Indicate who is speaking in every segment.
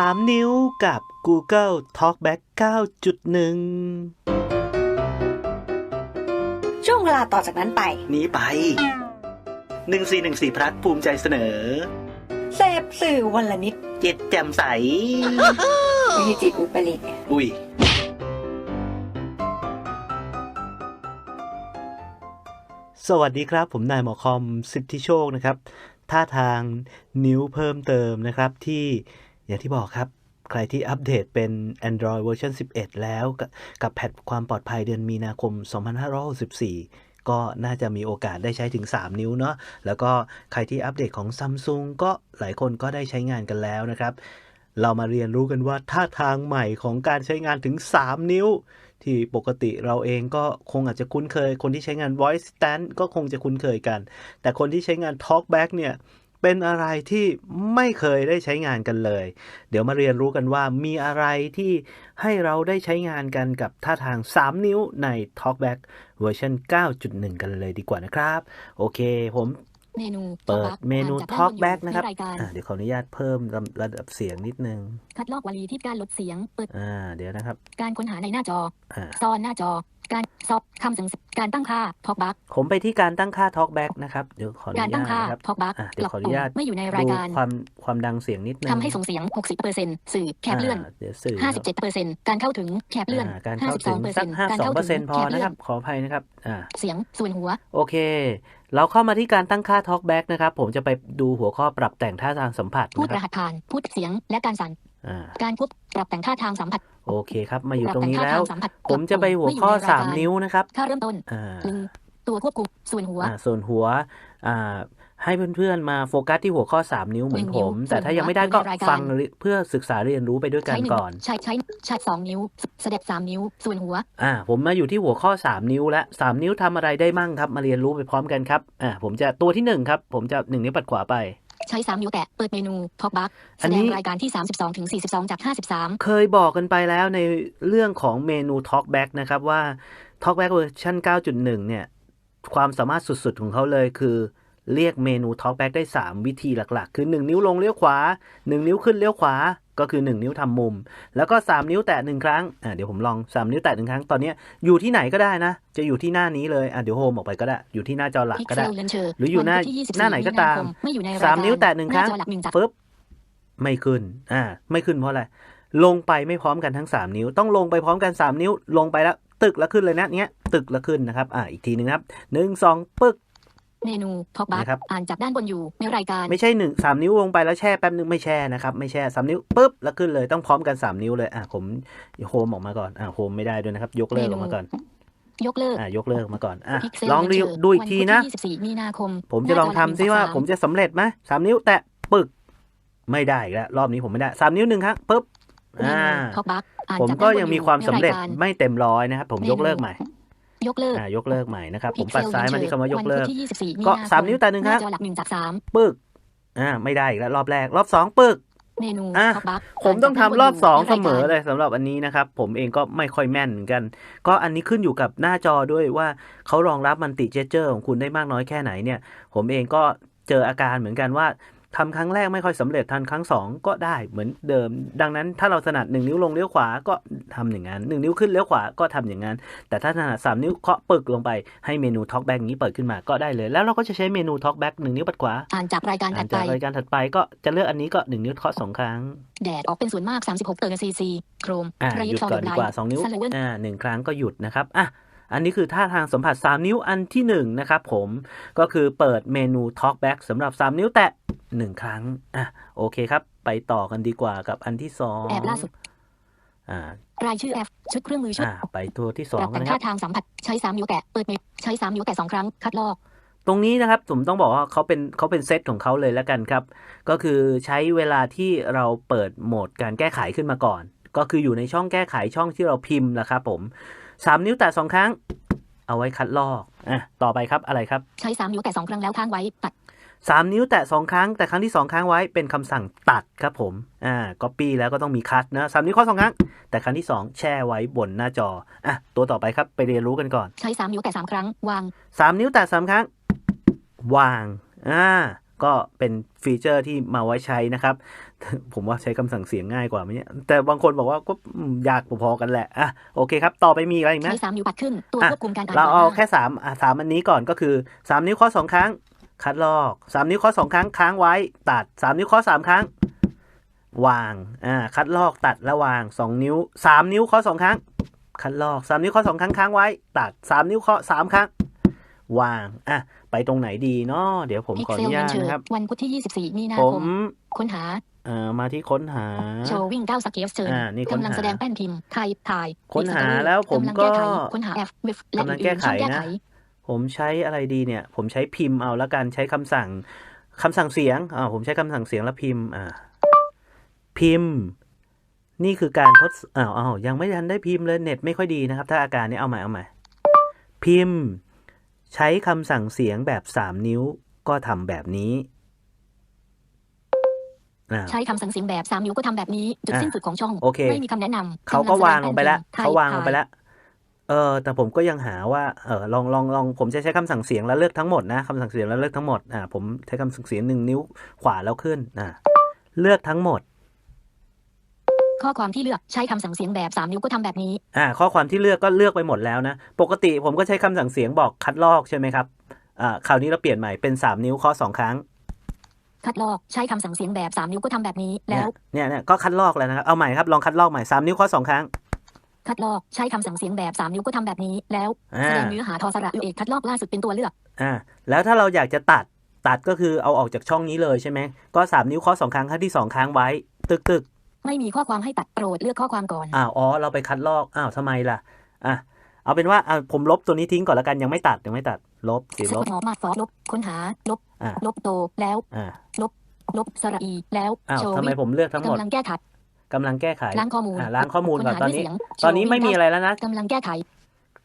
Speaker 1: 3 นิ้วกับ Google Talkback 9.1
Speaker 2: ช่วงเวลาต่อจากนั้นไป
Speaker 1: นี้ไป 1414พลัดภูมิใจเสนอ
Speaker 2: เสพสื่อวันละนิด
Speaker 1: เจ็ดแจ่มใส
Speaker 2: ไม่ใช่จิตอุปริต
Speaker 1: อุ้ยสวัสดีครับ ผมนายหมอคอมสิทธิโชคนะครับท่าทางนิ้วเพิ่มเติมนะครับที่ อย่างที่บอกครับ ใครที่อัปเดตเป็น Android เวอร์ชัน11 แล้วกับกับแพทความปลอดภัยเดือนมีนาคม 2564ก็น่าจะมีโอกาสได้ใช้ถึง 3 นิ้วเนาะ แล้วก็ใครที่อัปเดตของ Samsung ก็หลายคนก็ได้ใช้งานกันแล้วนะครับ เรามาเรียนรู้กันว่าท่าทางใหม่ของการใช้งานถึง 3 นิ้ว ที่ปกติเราเองก็คงอาจจะคุ้นเคย คนที่ใช้งาน voice stand ก็คงจะคุ้นเคยกัน แต่คนที่ใช้งาน talkback เนี่ย เป็นอะไรที่ไม่เคยได้ใช้งานกันเลย เดี๋ยวมาเรียนรู้กันว่ามีอะไรที่ให้เราได้ใช้งานกันกับท่าทาง 3 นิ้วใน talkback เวอร์ชัน9.1 กันเลยดีกว่านะครับ โอเค ผม
Speaker 3: เมนู
Speaker 1: เปิด
Speaker 3: Talkback
Speaker 1: เมนู
Speaker 3: อ่านจากด้าน
Speaker 1: talkback
Speaker 3: บ
Speaker 1: นะครับ
Speaker 3: ในรายการ
Speaker 1: อะเดี๋ยวขออนุญาตเพิ่มระดับเสียงนิดนึง
Speaker 3: คัดลอกวลีที่การลดเสียงเปิด
Speaker 1: อ่าเดี๋ยวนะครับ
Speaker 3: การค้นหาในหน้าจอ
Speaker 1: อ่า
Speaker 3: ซ่อนหน้าจอ การซอบคำสั่งการตั้งค่า Talkback
Speaker 1: ผมไปที่การตั้งค่า talkback นะครับเดี๋ยวขออนุ
Speaker 3: การ
Speaker 1: ญา
Speaker 3: ตั้
Speaker 1: ต
Speaker 3: งค่า
Speaker 1: นะครับ
Speaker 3: Talkback
Speaker 1: อะเดี๋ยวขออนุญาต
Speaker 3: ไม่อยู่ในราย
Speaker 1: ดู
Speaker 3: การ
Speaker 1: ความความดังเสียงนิดนึง
Speaker 3: ทำให้ส่งเสียง 60%สื่อแคบเลื่อนา
Speaker 1: เดี๋ยวสื่อครับ
Speaker 3: 57%การเข้าถึงแคบเลื่อน
Speaker 1: อ่าการเข้าถึงสัก
Speaker 3: 52%
Speaker 1: ห้า
Speaker 3: การ
Speaker 1: สอง
Speaker 3: เข้า
Speaker 1: เปอร์
Speaker 3: ถึ
Speaker 1: เซ็น
Speaker 3: ง
Speaker 1: ต์พ
Speaker 3: แค
Speaker 1: อบ
Speaker 3: เลื่
Speaker 1: นะ
Speaker 3: อ
Speaker 1: คนรับขออภัยนะครับอ่า
Speaker 3: เสียงส่วนหัว
Speaker 1: โอเค เราเข้ามาที่การตั้งค่า talkback นะครับ ผมจะไปดูหัวข้อปรับแต่งท่าทางสัมผัส
Speaker 3: พูด
Speaker 1: นะค
Speaker 3: ร
Speaker 1: รับ
Speaker 3: หัสผ่านพูดเสียงและการสั่น
Speaker 1: อ่า
Speaker 3: การควบปรับแต่งท่าทางสัมผัส
Speaker 1: โอเคครับ มาอยู่
Speaker 3: ปรับ
Speaker 1: ตรง
Speaker 3: แต่ง
Speaker 1: นี้
Speaker 3: ท่า
Speaker 1: แล้
Speaker 3: ทาวงสัมผัส
Speaker 1: ผมจะไปหัวข้อ
Speaker 3: ไม่ยู่ในรายกร
Speaker 1: 3นิ้วนะครับ
Speaker 3: ค่าเริ่มต้น
Speaker 1: อ่า
Speaker 3: หนึ่งตัวควบคุมส่วนหัว
Speaker 1: อ่าส่วนหัวอ่า ให้เพื่อนๆมาโฟกัสที่หัวข้อ 3 นิ้วเหมือน
Speaker 3: หนึ่ง
Speaker 1: ผ
Speaker 3: นิ้ว
Speaker 1: มแต่ถ้ายังไม่ได้
Speaker 3: ส่วนหั
Speaker 1: ก็
Speaker 3: วในรายการ
Speaker 1: ฟังเพื่อศึกษาเรียนรู้ไปด้วยกัน
Speaker 3: ใช้หนึ่ง
Speaker 1: ก่อน
Speaker 3: ใช้ใช้ใช้สองนิ้วสเต็ปสามนิ้ว ส่วนหัว
Speaker 1: อ่า ผมมาอยู่ที่หัวข้อ 3 นิ้วแล้ว3นิ้วทำอะไรได้มั่งครับ มาเรียนรู้ไปพร้อมกันครับ อ่า ผมจะตัวที่ 1 ครับ ผมจะ1นิ้วปัดขวาไป
Speaker 3: ใช้สามนิ้วแตะ เปิดเมนู Talkback
Speaker 1: อั
Speaker 3: แส
Speaker 1: น
Speaker 3: ด
Speaker 1: นี้
Speaker 3: งรายการที่ 32ถึง42 จาก 53
Speaker 1: เคยบอกกันไปแล้วในเรื่องของเมนู Talkback นะครับว่า Talkback เวอร์ชัน9.1 เนี่ย ความสามารถสุดๆ ของเขาเลยคือ เรียกเมนู Talkback ได้ 3 วิธีหลักๆ คือ 1 นิ้วลงเลี้ยวขวา 1 นิ้วขึ้นเลี้ยวขวา ก็คือ 1 นิ้วทำมุม แล้วก็ 3 นิ้วแตะ1ครั้งอ่าเดี๋ยวผมลอง 3 นิ้วแตะ1ครั้งตอนเนี้ยอยู่ที่ไหนก็ได้นะ จะอยู่ที่หน้านี้เลยอะเดี๋ยวโฮมออกไปก็ได้ อยู่ที่หน้าจอหลักก็ได้
Speaker 3: Pixel Launcher
Speaker 1: หรืออยู่หน้า
Speaker 3: วันที่24
Speaker 1: หน้าไหนก็ตาม
Speaker 3: คไม่อยู่ในราย
Speaker 1: สาม
Speaker 3: การ
Speaker 1: นิ้วแตะหนึ่งครั้ง
Speaker 3: หน้าจอหลักหนึ่งจาก
Speaker 1: ปุ๊บไม่ขึ้นอ่าไม่ขึ้นเพราะอะไรลงไปไม่พร้อมกันทั้งสามนิ้ว ต้องลงไปพร้อมกันสามนิ้วลงไปแล้ว ตึกแล้วขึ้นเลยนะเนี้ยตึกแล้วขึ้นนะครับอ่าอีกทีหนึ่งครับหนึ่งสองปึ๊ก
Speaker 3: เมนู Talkback
Speaker 1: นะครับ
Speaker 3: อ่านจากด้านบนอยู่ในรายการ
Speaker 1: ไม่ใช่หนึ่งสามนิ้วลงไปแล้วแช่แป๊บนึงไม่แช่นะครับไม่แช่สามนิ้วปุ๊บแล้วขึ้นเลยต้องพร้อมกันสามนิ้วเลยอ่าผมโฮมออกมาก่อนอ่าโฮมไม่ได้ด้วยนะครับ ยกเลิกออกมาก่อน
Speaker 3: ยกเลิก
Speaker 1: อ่ายกเลิกออกมาก่อนอะ
Speaker 3: Pixel
Speaker 1: ลองดู
Speaker 3: Launcher
Speaker 1: ดูอีกทีนะ
Speaker 3: วัพุธที่24มีนาคม
Speaker 1: ผมจะลองทำ
Speaker 3: หน้
Speaker 1: ซิ
Speaker 3: จห
Speaker 1: ว่า
Speaker 3: นึ่ง
Speaker 1: ผมจะสำเร็จไหมสามนิ้วแตะปึก ไม่ได้อีกแล้วรอบนี้ผมไม่ได้สามนิ้วหนึ่งครั้งปุ๊บ
Speaker 3: เมนู
Speaker 1: อ่า
Speaker 3: Talkback อ่าน
Speaker 1: ผม
Speaker 3: จาก
Speaker 1: ก็
Speaker 3: ด้านบน
Speaker 1: ยังมีความสำเร็จ
Speaker 3: ในายก
Speaker 1: ไม่เต็มร้อยนะครับผม
Speaker 3: เมนู
Speaker 1: ยกเลิกใหม่
Speaker 3: ยกเลิก
Speaker 1: อ่ายกเลิกใหม่นะครับผม
Speaker 3: Pixel
Speaker 1: ปัดซ้ายมาที่คำว่ายกเลิก
Speaker 3: วันพุธที่24มี
Speaker 1: ก็
Speaker 3: นาค
Speaker 1: สามนิ้วแต่หนึ่งครั้ง
Speaker 3: หน้าจอหลักหนึ่งจากสาม
Speaker 1: ปึกอ่าไม่ได้อีกแล้วรอบแรกรอบสองปึก
Speaker 3: เมนู
Speaker 1: อะ
Speaker 3: Talkback
Speaker 1: ผมต้องทำรอบสองเสมอ
Speaker 3: ในรายการ
Speaker 1: เลยสำหรับอันนี้นะครับ ผมเองก็ไม่ค่อยแม่นเหมือนกัน ก็อันนี้ขึ้นอยู่กับหน้าจอด้วยว่าเขารองรับมันติเจเจอร์ของคุณได้มากน้อยแค่ไหนเนี่ย ผมเองก็เจออาการเหมือนกันว่า ทำครั้งแรกไม่ค่อยสำเร็จทันครั้งสองก็ได้เหมือนเดิม ดังนั้นถ้าเราถนัดหนึ่งนิ้วลงเลี้ยวขวาก็ทำอย่างนั้นหนึ่งนิ้วขึ้นเลี้ยวขวาก็ทำอย่างนั้น แต่ถ้าถนัดสามนิ้วเคาะปึกลงไปให้เมนู Talkback นี้เปิดขึ้นมาก็ได้เลย แล้วเราก็จะใช้เมนู Talkback หนึ่งนิ้วปัดขวา
Speaker 3: อ่านจากรายการ
Speaker 1: อ่า
Speaker 3: ถั
Speaker 1: น
Speaker 3: ด
Speaker 1: จา
Speaker 3: ไป
Speaker 1: กรายการถัดไปก็จะเลือกอันนี้ก็หนึ่งนิ้วเคาะสองครั้ง
Speaker 3: แดดออกเป็นส่วนมาก 36 เตอร์ซีซีโครม
Speaker 1: อ่า
Speaker 3: ระ
Speaker 1: ห
Speaker 3: ยิ
Speaker 1: ยุ
Speaker 3: บ
Speaker 1: ด
Speaker 3: ซอง
Speaker 1: ก่อนดีกว่าสองนิ้ว
Speaker 3: สเลเวน
Speaker 1: อ่าหนึ่งครั้งก็หยุดนะครับอะ อันนี้คือท่าทางสัมผัส 3 นิ้วอันที่1นะครับผมก็คือเปิดเมนู Talkback สำหรับ 3 นิ้วแตะ 1 ครั้งอะโอเคครับ ไปต่อกันดีกว่ากับอันที่2
Speaker 3: แอบล่าสุด
Speaker 1: อ่ารา
Speaker 3: ยชื่อแอฟชุดเครื่องมือชุด
Speaker 1: อ่าไปตัวที่
Speaker 3: ปรับ
Speaker 1: 2
Speaker 3: แต่ง
Speaker 1: นะค
Speaker 3: ท่า
Speaker 1: รับ
Speaker 3: ทางสัมผัสใช้3นิ้วแตะเปิดเมนูใช้3นิ้วแตะสองครั้งคัดลอก
Speaker 1: ตรงนี้นะครับผมต้องบอกว่าเขาเป็นเขาเป็นเซตของเขาเลยแล้วกันครับ ก็คือใช้เวลาที่เราเปิดโหมดการแก้ไขขึ้นมาก่อน ก็คืออยู่ในช่องแก้ไขช่องที่เราพิมพ์แหละครับผม สามนิ้วแตะสองครั้ง เอาไว้คัดลอกอะต่อไปครับอะไรครับ
Speaker 3: ใช้3นิ้วแตะสองครั้งแล้วค้างไว้ตัด
Speaker 1: สามนิ้วแตะสองครั้ง แต่ครั้งที่สองค้างไว้เป็นคำสั่งตัดครับผมอ่าก๊อปปี้แล้วก็ต้องมีคัดนะสามนิ้วข้อสองครั้ง แต่ครั้งที่สองแช่ไว้บนหน้าจออะตัวต่อไปครับไปเรียนรู้กันก่อน
Speaker 3: ใช้3นิ้วแตะสามครั้งวาง
Speaker 1: สามนิ้วแตะสามครั้ง วางอ่า ก็เป็นฟีเจอร์ที่มาไว้ใช้นะครับ ผมว่าใช้คำสั่งเสียงง่ายกว่าไหมเนี่ยแต่บางคนบอกว่าก็อืมยากพอๆกันแหละอะโอเคครับ ต่อไปมีอะไรอีกไหม
Speaker 3: ใช้สามนิ้วปัดขึ้นตัว
Speaker 1: อะ
Speaker 3: ควบคุมการอ่าน
Speaker 1: เราเอา
Speaker 3: ก่นหน้
Speaker 1: แค่สามอะสามอันนี้ก่อนก็คือสามนิ้วเคาะสองครั้ง คัดลอกสามนิ้วเคาะสองครั้งค้างไว้ ตัดสามนิ้วเคาะสามครั้ง วางอ่าคัดลอกตัดแล้ววางสองนิ้วสามนิ้วเคาะสองครั้ง คัดลอกสามนิ้วเคาะสองครั้งค้างไว้ ตัดสามนิ้วเคาะสามครั้ง วางอะไปตรงไหนดีเนาะเดี๋ยวผมขออ
Speaker 3: Excel
Speaker 1: นุญาต
Speaker 3: Venture
Speaker 1: นะครับ
Speaker 3: วันพุธที่ 24 มีนา
Speaker 1: ผ
Speaker 3: ค
Speaker 1: ม
Speaker 3: มค้นหา
Speaker 1: เอ่อมาที่ค้นหา
Speaker 3: โชว์วิ่ง9สเกลเชิญ
Speaker 1: อ่านี่ค้นหากำ
Speaker 3: ลังแสดงแป้นพิมพ์ไทยถ่าย
Speaker 1: ค้นหา
Speaker 3: Discovery
Speaker 1: แล้วผม
Speaker 3: กำลัง
Speaker 1: ก็
Speaker 3: แก้ไขค้นหา F with และ
Speaker 1: กำลัง
Speaker 3: อื่นๆช่อง
Speaker 1: แก้
Speaker 3: แก้
Speaker 1: ไข
Speaker 3: ไข
Speaker 1: นะ ผมใช้อะไรดีเนี่ย ผมใช้พิมพ์เอาละกันใช้คำสั่งคำสั่งเสียงอ่าผมใช้คำสั่งเสียงแล้วพิมพ์อ่าพิมพ์ นี่คือการทดสอ้าวอ้าวยังไม่ทันได้พิมพ์เลยเน็ตไม่ค่อยดีนะครับ ถ้าอาการนี้เอาใหม่เอาใหม่พิมพ์ ใช้คำสั่งเสียงแบบสามนิ้วก็ทำแบบนี้อ่า
Speaker 3: ใช้คำสั่งเสียงแบบสามนิ้วก็ทำแบบนี้ จุด
Speaker 1: อะ
Speaker 3: สิ้นสุดของช่อง
Speaker 1: โอเค
Speaker 3: ไม่มีคำแนะนำ
Speaker 1: เขาก็วางลงไปแล้ว
Speaker 3: กำลั
Speaker 1: เขา
Speaker 3: แสดง
Speaker 1: วางลงไป
Speaker 3: แป้นพิมพ์
Speaker 1: แล้วเออแต่ผมก็ยังหาว่าเออลองลองลองผมจะใช้คำสั่งเสียงแล้วเลือกทั้งหมดนะคำสั่งเสียงแล้วเลือกทั้งหมดอ่าผมใช้คำสั่งเสียงหนึ่งนิ้วขวาแล้วขึ้นอ่าเลือกทั้งหมด
Speaker 3: ข้อความที่เลือกใช้คำสั่งเสียงแบบสามนิ้วก็ทำแบบนี้
Speaker 1: อ่าข้อความที่เลือกก็เลือกไปหมดแล้วนะ ปกติผมก็ใช้คำสั่งเสียงบอกคัดลอกใช่ไหมครับอ่าคราวนี้เราเปลี่ยนใหม่เป็นสามนิ้วข้อสองครั้ง
Speaker 3: คัดลอกใช้คำสั่งเสียงแบบสามนิ้วก็ทำแบบนี้แล้ว
Speaker 1: เนี่ยเนี่ยก็คัดลอกแล้วนะครับ เอาใหม่ครับลองคัดลอกใหม่สามนิ้วข้อสองครั้ง
Speaker 3: คัดลอกใช้คำสั่งเสียงแบบสามนิ้วก็ทำแบบนี้แล้ว
Speaker 1: อ่า
Speaker 3: แสดงเนื้อหาทอสระเอกคัดลอกล่าสุดเป็นตัวเลือก
Speaker 1: อ่าแล้วถ้าเราอยากจะตัดตัดก็คือเอาออกจากช่องนี้เลยใช่ไหมก็สามนิ้วข้อสองครั้งครั้งที่สองครั้งไว้ ตึกตึก
Speaker 3: ไม่มีข้อความให้ตัดโปรดเลือกข้อความก่อน
Speaker 1: อ้าวอ๋อเราไปคัดลอกอ้าวทำไมล่ะอะเอาเป็นว่าอะผมลบตัวนี้ทิ้งก่อนแล้วกันยังไม่ตัดยังไม่ตัด ลบสิ
Speaker 3: สะ
Speaker 1: ล
Speaker 3: ก
Speaker 1: บ
Speaker 3: ดหมอมาฟอลบค้นหาลบ
Speaker 1: อ่า
Speaker 3: ลบโตแล้ว
Speaker 1: อ่า
Speaker 3: ลบสระอีแล้ว
Speaker 1: อ้าว
Speaker 3: โชว์
Speaker 1: ทำไม
Speaker 3: วิ
Speaker 1: ผมเลือกทั้งหมด
Speaker 3: กำลังแก้ไข
Speaker 1: กำลังแก้ไข
Speaker 3: ล้างข้อมูล
Speaker 1: อ่าล้างข้อมูลก่อน
Speaker 3: ค้
Speaker 1: ตอน
Speaker 3: หา
Speaker 1: นี้
Speaker 3: ด้วยเสียง
Speaker 1: ตอนนี้ไม่มีอะไรแล้วนะ
Speaker 3: กำลังแก้ไข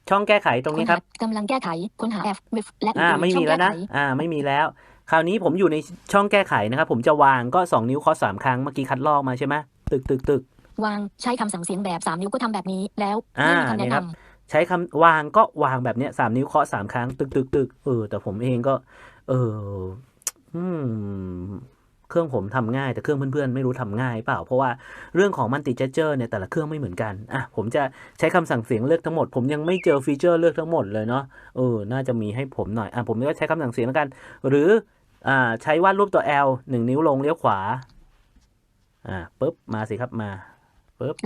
Speaker 1: ช่องแก้ไขตรงนี้ครับ
Speaker 3: กำลังแก้ไขค้นหา F with และ
Speaker 1: อ่า
Speaker 3: อื่นๆ
Speaker 1: ไม่มี
Speaker 3: ช่อง
Speaker 1: แล้วนะ
Speaker 3: ก้ไข
Speaker 1: อ่าไม่มีแล้ว คราวนี้ผมอยู่ในช่องแก้ไขนะครับ ผมจะวางก็สองนิ้วเคอสามครั้งเมื่อกี้คัดลอกมาใช่ไหม ตึกตึกตึก
Speaker 3: วางใช้คำสั่งเสียงแบบสามนิ้วก็ทำแบบนี้แล้ว
Speaker 1: อ่า
Speaker 3: ไม่มีคำ
Speaker 1: นี่
Speaker 3: แนะครับนำ
Speaker 1: ใช้คำวางก็วางแบบเนี้ยสามนิ้วเคาะสามครั้งตึกตึกตึกเออ แต่ผมเองก็ เอออืมเครื่องผมทำง่าย แต่เครื่องเพื่อนๆ ไม่รู้ทำง่ายเปล่า เพราะว่าเรื่องของมันติเจเจอร์เนี่ยแต่ละเครื่องไม่เหมือนกันอะผมจะใช้คำสั่งเสียงเลือกทั้งหมด ผมยังไม่เจอฟีเจอร์เลือกทั้งหมดเลยเนาะเออน่าจะมีให้ผมหน่อยอะผมก็ใช้คำสั่งเสียงแล้วกัน หรืออ่าใช้วาดรูปตัว L หนึ่งนิ้วลงเลี้ยวขวา อ่าปุ๊บมาสิครับมา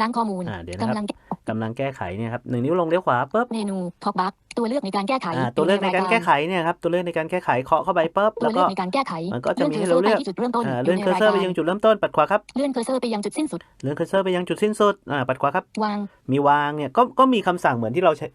Speaker 3: ล้างข้อมูล
Speaker 1: อ่าเดี๋ยวนะครับ
Speaker 3: กำลัง
Speaker 1: กำลังแก้ไขเนี่ยครับหนึ่งนิ้วลงเลี้ยวขวาปุ๊บ
Speaker 3: เมนูพอกบัคตัวเลือกในการแก้ไข
Speaker 1: อ่าตัวเลือกในการแก้ไขเนี่ยครับตัวเลือกในการแก้ไขเคาะเข้าไปปุ๊บ
Speaker 3: ตั
Speaker 1: แล้วว
Speaker 3: เลื
Speaker 1: ก็
Speaker 3: อกในการแก้ไข
Speaker 1: มันก็จะมีให้
Speaker 3: เลื่อน
Speaker 1: เราเลือก
Speaker 3: ไปที่จุดเริ่มต้น
Speaker 1: อ่า
Speaker 3: ยู่
Speaker 1: เลื่อน
Speaker 3: ใน
Speaker 1: เคอร์เซอร์ไปา
Speaker 3: ย
Speaker 1: ยังจุดเริ่มต้นปัดขวาครับ
Speaker 3: เลื่อนเคอร์เซอร์ไปยังจุดสิ้นสุด
Speaker 1: เลื่อนเคอร์เซอร์ไปยังจุดสิ้นสุดอ่าปัดขวาครับ
Speaker 3: วาง
Speaker 1: มีวางเนี่ยก็ก็มีคำสั่งเหมือนที่เราใช้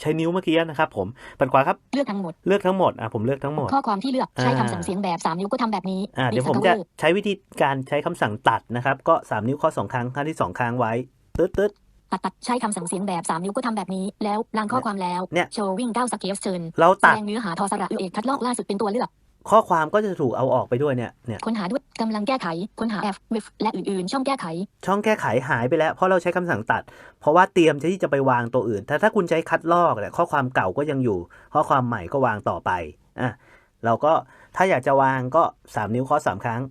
Speaker 1: ใช้นิ้วเมื่อกี้นะครับผมปัดขวาครับ
Speaker 3: เลือกทั้งหมด
Speaker 1: เลือกทั้งหมดอ่าผมเลือกทั้งหมด
Speaker 3: ข้อความที่เลือกใช้
Speaker 1: อ่า
Speaker 3: คำสั่งเสียงแบบสามนิ้วก็ทำแบบนี้
Speaker 1: อ่าเดี๋ยวผม
Speaker 3: Discover
Speaker 1: จะใช้วิธีการใช้คำสั่งตัดนะครับ ก็สามนิ้วข้อสองครั้งครั้งที่สองครั้งไว้ตึ๊ดตึ๊ด
Speaker 3: ตัดตัดใช้คำสั่งเสียงแบบสามนิ้วก็ทำแบบนี้ แล้วล้างข้อความแล้ว
Speaker 1: เนี่ย
Speaker 3: โชว์วิ่งเก้าสเกลเชิญ
Speaker 1: เรา
Speaker 3: แส
Speaker 1: ตัด
Speaker 3: ดงเนื้อหาทอสระเอกคัดลอกล่าสุดเป็นตัวเลือก
Speaker 1: ข้อความก็จะถูกเอาออกไปด้วยเนี่ยเนี่ย
Speaker 3: ค้นหาด้วยกำลังแก้ไข ค้นหา F with และอื่นๆ ช่องแก้ไข
Speaker 1: ช่องแก้ไขหายไปแล้ว เพราะเราใช้คำสั่งตัด เพราะว่าเตรียมที่จะไปวางตัวอื่นแต่ถ้าคุณใช้คัดลอกเนี่ยข้อความเก่าก็ยังอยู่ ข้อความใหม่ก็วางต่อไปอะเราก็ถ้าอยากจะวางก็สามนิ้วเคาะสามครั้ง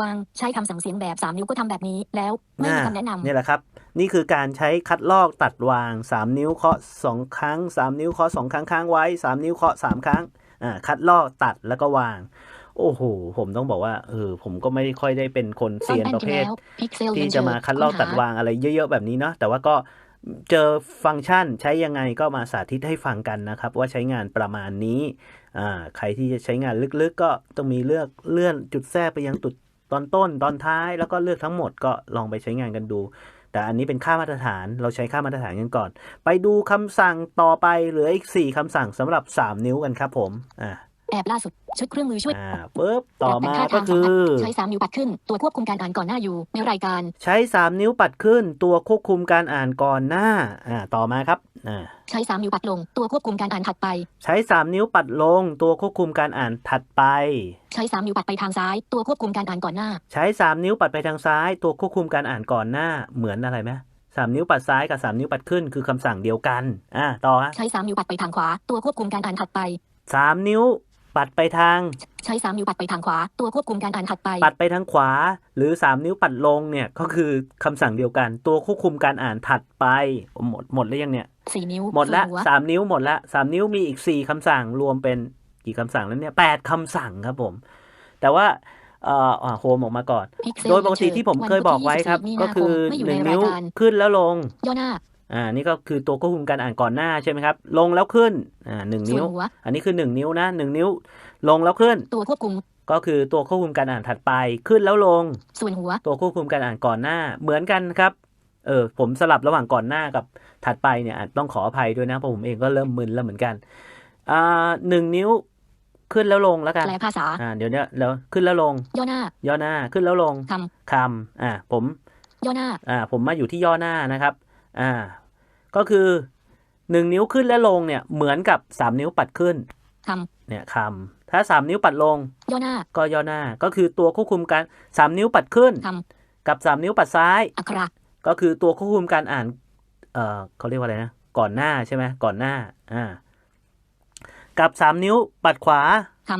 Speaker 3: วางใช้คำสั่งเสียงแบบสามนิ้วก็ทำแบบนี้แล้วไม่มี
Speaker 1: อ่า
Speaker 3: คำแนะนำ
Speaker 1: เนี่ยแหละครับ นี่คือการใช้คัดลอกตัดวางสามนิ้วเคาะสองครั้งสามนิ้วเคาะสองครั้งค้างไว้สามนิ้วเคาะสามครั้ง อ่าคัดลอกตัดแล้วก็วาง โอ้โห ผมต้องบอกว่าเออผมก็ไม่ค่อยได้เป็นคน
Speaker 3: ซ่อน
Speaker 1: เซียน
Speaker 3: แป้น
Speaker 1: ประ
Speaker 3: พิ
Speaker 1: เภ
Speaker 3: มพ์
Speaker 1: ท
Speaker 3: แล้ว Pixel
Speaker 1: ที่จะมา
Speaker 3: Venture
Speaker 1: คัดลอก
Speaker 3: ค้นหา
Speaker 1: ตัดวางอะไรเยอะ ๆ แบบนี้เนาะแต่ว่าก็เจอฟังก์ชันใช้ยังไงก็มาสาธิตให้ฟังกันนะครับ ว่าใช้งานประมาณนี้อ่าใครที่จะใช้งานลึกๆ ก็ต้องมีเลือกเลื่อนจุดแทรกไปยังจุดตอนต้นตอนท้าย แล้วก็เลือกทั้งหมดก็ลองไปใช้งานกันดู แต่อันนี้เป็นค่ามาตรฐานเราใช้ค่ามาตรฐานกันก่อน ไปดูคำสั่งต่อไปเหลืออีก 4คำสั่งสำหรับ 3 นิ้วกันครับผมอ่า
Speaker 3: แอบล่าสุดชุดเครื่องมือช่วย
Speaker 1: อ่าปุ๊บต่อมา
Speaker 3: แบบ
Speaker 1: ก็
Speaker 3: เป็นท่าทาง
Speaker 1: คือ
Speaker 3: ใช้สามนิ้วปัดขึ้น ตัวควบคุมการอ่านก่อนหน้าอยู่ในรายการ
Speaker 1: ใช้ 3 นิ้วปัดขึ้น ตัวควบคุมการอ่านก่อนหน้าอ่าต่อมาครับอ่า
Speaker 3: ใช้สามนิ้วปัดลง ตัวควบคุมการอ่านถัดไป
Speaker 1: ใช้ 3 นิ้วปัดลง ตัวควบคุมการอ่านถัดไป
Speaker 3: ใช้สามนิ้วปัดไปทางซ้าย ตัวควบคุมการอ่านก่อนหน้า
Speaker 1: ใช้ 3 นิ้วปัดไปทางซ้าย ตัวควบคุมการอ่านก่อนหน้า เหมือนอะไรไหมสามนิ้วปัดซ้ายกับ3นิ้วปัดขึ้นคือคำสั่งเดียวกัน อ่าต่อฮะ
Speaker 3: ใช้สามนิ้วปัดไปทางขวา ตัวควบคุมการอ่านถัดไป
Speaker 1: สามนิ้ว ปัดไปทาง
Speaker 3: ใช้สามนิ้วปัดไปทางขวา ตัวควบคุมการอ่านถัดไป
Speaker 1: ปัดไปทางขวา หรือ3นิ้วปัดลงเนี่ยก็คือคำสั่งเดียวกัน ตัวควบคุมการอ่านถัดไปหมดหมดแล้วยังเนี่ย
Speaker 3: สี่นิ้ว
Speaker 1: หมดละ
Speaker 3: ส่วนหัว
Speaker 1: สามนิ้วหมดละสามนิ้วมีอีกสี่คำสั่งรวมเป็นกี่คำสั่งแล้วเนี่ยแปดคำสั่งครับผม แต่ว่าเอ่ออ่าโฮมออกมาก่อน
Speaker 3: Pixel
Speaker 1: โดยปกติที่ผมเคยบอกไว้ครับ
Speaker 3: วัน
Speaker 1: ก็
Speaker 3: พุธที่
Speaker 1: คือ
Speaker 3: 24มีนาคมไม่อยู่
Speaker 1: ห
Speaker 3: ใน
Speaker 1: นึ่ง
Speaker 3: รา
Speaker 1: นิ้
Speaker 3: ยวการ
Speaker 1: ขึ้นแล้วลง
Speaker 3: ย่อหน้า
Speaker 1: อ่านี่ก็คือตัวควบคุมการอ่านก่อนหน้าใช่ไหมครับ ลงแล้วขึ้นอ่าหนึ่ง
Speaker 3: ส่วน
Speaker 1: นิ้ว
Speaker 3: หัว
Speaker 1: อันนี้คือหนึ่งนิ้วนะหนึ่งนิ้ว ลงแล้วขึ้น
Speaker 3: ตัวควบคุม
Speaker 1: ก็คือตัวควบคุมการอ่านถัดไปขึ้นแล้วลง
Speaker 3: ส่วนหัว
Speaker 1: ตัวควบคุมการอ่านก่อนหน้าเหมือนกันครับเออผมสลับระหว่างก่อนหน้ากับถัดไปเนี่ยอาจต้องขออภัยด้วยนะเพราะผมเองก็เริ่มมึนแล้วเหมือนกันอ่าหนึ่งนิ้วขึ้นแล้วลงแล้วกัน
Speaker 3: แปลภาษา
Speaker 1: อ่าเดี๋ยวเนี้ยแล้วขึ้นแล้วลง
Speaker 3: ย่อหน้า
Speaker 1: ย่อหน้าขึ้นแล้วลง
Speaker 3: ค
Speaker 1: คำอ่าผมำ
Speaker 3: ย่อหน้า
Speaker 1: อ่าผมมาอยู่ที่ย่อหน้านะครับ อ่า ก็คือหนึ่งนิ้วขึ้นและลงเนี่ยเหมือนกับสามนิ้วปัดขึ้น
Speaker 3: ค
Speaker 1: เนี่ยคำถ้าสามนิ้วปัดลงำ
Speaker 3: ย่อหน้า
Speaker 1: ก็ย่อหน้า ก็คือตัวควบคุมการสามนิ้วปัดขึ้น
Speaker 3: ค
Speaker 1: กับสามนิ้วปัดซ้ายำ
Speaker 3: อักขระ
Speaker 1: ก็คือตัวควบคุมการอ่าน เอ่อเขาเรียกว่าอะไรนะ ก่อนหน้าใช่ไหมก่อนหน้า อ่า กับสามนิ้วปัดขวา
Speaker 3: ค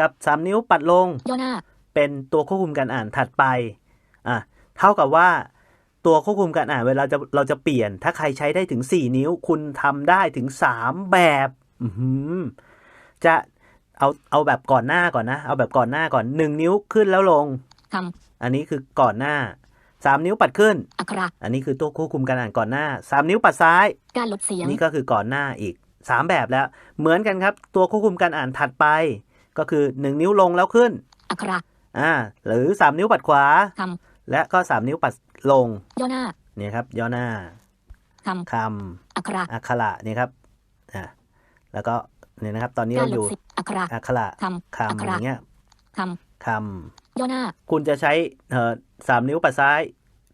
Speaker 1: กับสามนิ้วปัดลงำ
Speaker 3: ย่อหน้า
Speaker 1: เป็นตัวควบคุมการอ่านถัดไป อะ เท่ากับว่า ตัวควบคุมการอ่านเวลาจะเราจะเปลี่ยน ถ้าใครใช้ได้ถึง 4 นิ้ว คุณทำได้ถึง 3 แบบอือหือจะเอาเอาแบบก่อนหน้าก่อนนะ เอาแบบก่อนหน้าก่อน1นิ้วขึ้นแล้วลง
Speaker 3: ค
Speaker 1: อันนี้คือก่อนหน้า3นิ้วปัดขึ้นำ
Speaker 3: อักขระ
Speaker 1: อันนี้คือตัวควบคุมการอ่านก่อนหน้า3นิ้วปัดซ้าย
Speaker 3: การลดเสียง
Speaker 1: นี่ก็คือก่อนหน้าอีก3แบบแล้ว เหมือนกันครับ ตัวควบคุมการอ่านถัดไป ก็คือ1นิ้วลงแล้วขึ้น
Speaker 3: อักขระ
Speaker 1: อ่า หรือ3นิ้วปัดขวา
Speaker 3: ค
Speaker 1: และก็3นิ้วปัดลงำ
Speaker 3: ย่อหน้า
Speaker 1: เนี่ยครับ ย่อหน้า
Speaker 3: ค
Speaker 1: คำ
Speaker 3: อักขระำ
Speaker 1: อักขระเนี่ยครับอ่าแล้วก็เนี่ยนะครับ ตอนนี้
Speaker 3: การ
Speaker 1: เรา
Speaker 3: ล
Speaker 1: อ
Speaker 3: ด
Speaker 1: ยู่
Speaker 3: เสียงอักขระ
Speaker 1: อักขระ
Speaker 3: คำอัก
Speaker 1: คำ
Speaker 3: ข
Speaker 1: อ
Speaker 3: ระ
Speaker 1: ย่างเงี้ย
Speaker 3: ค
Speaker 1: คำ
Speaker 3: ย่อหน้าำ
Speaker 1: คุณจะใช้เอ่อสามนิ้วปัดซ้าย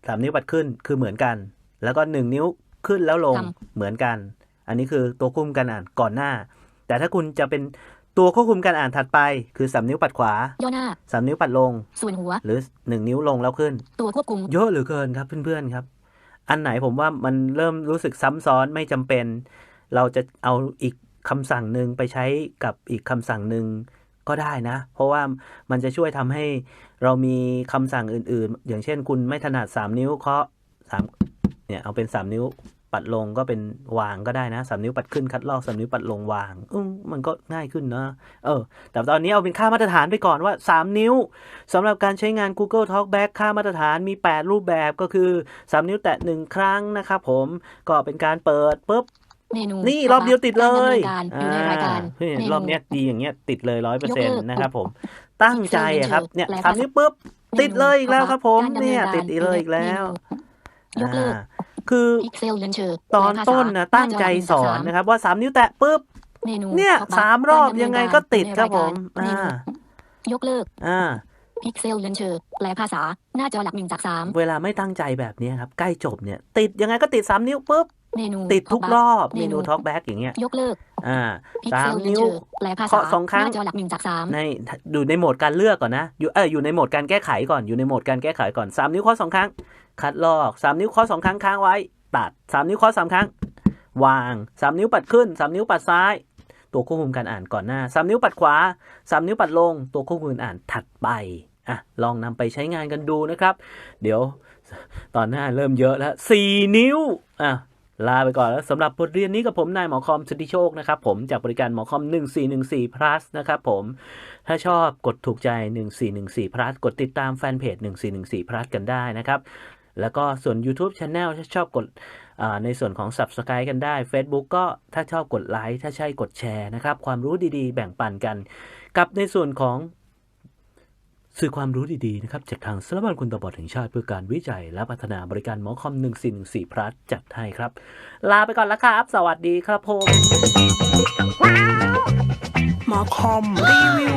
Speaker 1: สามนิ้วปัดขึ้นคือเหมือนกัน แล้วก็หนึ่งนิ้วขึ้นแล้วลงเหมือนกัน อันนี้คือตัวควบคุมการอ่านก่อนหน้า แต่ถ้าคุณจะเป็น ตัวควบคุมการอ่านถัดไปคือสามนิ้วปัดขวา
Speaker 3: ย่อหน้า
Speaker 1: สามนิ้วปัดลง
Speaker 3: ส่วนหัว
Speaker 1: หรือหนึ่งนิ้วลงแล้วขึ้น
Speaker 3: ตัวควบคุม
Speaker 1: เยอะเหลือเกินครับเพื่อนๆครับ อันไหนผมว่ามันเริ่มรู้สึกซ้ำซ้อนไม่จำเป็น เราจะเอาอีกคำสั่งหนึ่งไปใช้กับอีกคำสั่งหนึ่งก็ได้นะ เพราะว่ามันจะช่วยทำให้เรามีคำสั่งอื่น ๆ อย่างเช่น คุณไม่ถนัดสามนิ้วเคาะสามเนี่ยเอาเป็นสามนิ้ว ปัดลงก็เป็นวางก็ได้นะสามนิ้วปัดขึ้นคัดลอกสามนิ้วปัดลงวางอืมมันก็ง่ายขึ้นนะเออ แต่ตอนนี้เอาเป็นค่ามาตรฐานไปก่อนว่า 3 นิ้วสำหรับการใช้งาน Google Talkback ค่ามาตรฐานมี 8 รูปแบบก็คือ 3 นิ้วแตะ 1 ครั้งนะครับผมก็เป็นการเปิดปุ๊บ
Speaker 3: เมนู
Speaker 1: นี่รอบเดียวติดเลย
Speaker 3: การดำเนินการอยู่ในรายการ
Speaker 1: อ่นี่
Speaker 3: เมนู
Speaker 1: รอบเนี้ยดีอย่างเงี้ยติดเลยร้อยเปอร์
Speaker 3: ยก
Speaker 1: เซ็น
Speaker 3: เลิ
Speaker 1: ต์
Speaker 3: ก
Speaker 1: นะครับผมตั้งใจอะครับเนี่ย
Speaker 3: แปล
Speaker 1: สามนิ้วปุ๊บติดเลยอีกแล้วครับผม
Speaker 3: การดำ
Speaker 1: เนี่ย
Speaker 3: การ
Speaker 1: ติดอีกเลยอีกแล้ว
Speaker 3: ยกเลิก
Speaker 1: อ่า คือ
Speaker 3: พิกเซลเลนเชอร์
Speaker 1: ตอนต้นนะตั้งใจสอนนะครับ ว่า3นิ้วแตะปุ๊บ
Speaker 3: เมนู
Speaker 1: เนี่ย
Speaker 3: ท็อป
Speaker 1: สามรอบยังไงก็ติดครับผม
Speaker 3: เมนู
Speaker 1: อ่า
Speaker 3: ยกเลิก
Speaker 1: อ่า
Speaker 3: พิกเซลเลนเชอร์แปลภาษา หน้าจอหลักหนึ่งจากสาม
Speaker 1: เวลาไม่ตั้งใจแบบเนี้ยครับ ใกล้จบเนี่ย ติดยังไงก็ติด3นิ้วปุ๊บ
Speaker 3: เมนู
Speaker 1: ติดทุกรอบ
Speaker 3: เม
Speaker 1: เม
Speaker 3: นู
Speaker 1: นูท็อกแบ็กอย่างเงี้ย
Speaker 3: ยกเลิก
Speaker 1: อ่า
Speaker 3: พิก
Speaker 1: สา
Speaker 3: เซ
Speaker 1: ม
Speaker 3: ลเลน
Speaker 1: นิ้ว
Speaker 3: เชอร์แปลภาษา
Speaker 1: เคาะสองครั้ง
Speaker 3: หน้าจอหลักหนึ่งจากสาม
Speaker 1: ในอยู่ในโหมดการเลือกก่อนนะ อยู่เอออยู่ในโหมดการแก้ไขก่อนอยู่ในโหมดการแก้ไขก่อน3นิ้วเคาะสองครั้ง คัดลอก3นิ้วเคาะสองครั้งค้างไว้ ตัด3นิ้วเคาะสามครั้ง วาง3นิ้วปัดขึ้น3นิ้วปัดซ้าย ตัวควบคุมการอ่านก่อนหน้า3นิ้วปัดขวา3นิ้วปัดลง ตัวควบคุมการอ่านถัดไปอะลองนำไปใช้งานกันดูนะครับ เดี๋ยวตอนหน้าเริ่มเยอะแล้ว4นิ้วอะ ลาไปก่อนแล้วสำหรับบทเรียนนี้กับผมนายหมอคอมสุทธิโชคนะครับผมจากบริการหมอคอม 1414 plus นะครับผม ถ้าชอบกดถูกใจ 1414 plus กดติดตามแฟนเพจ 1414 plus กันได้นะครับ แล้วก็ส่วน YouTube Channel ถ้าชอบกดในส่วนของ Subscribe กันได้ Facebook ก็ถ้าชอบกดไลค์ถ้าใช่กดแชร์นะครับ ความรู้ดีๆ แบ่งปันกัน กับในส่วนของ สื่อความรู้ดีๆนะครับจากทางสถาบันคุณตาบอดแห่งชาติเพื่อการวิจัย และพัฒนาบริการหมอคอม 1414 plus จัดให้ครับ ลาไปก่อนแล้วครับ สวัสดีครับผม
Speaker 4: หมอคอมรีวิว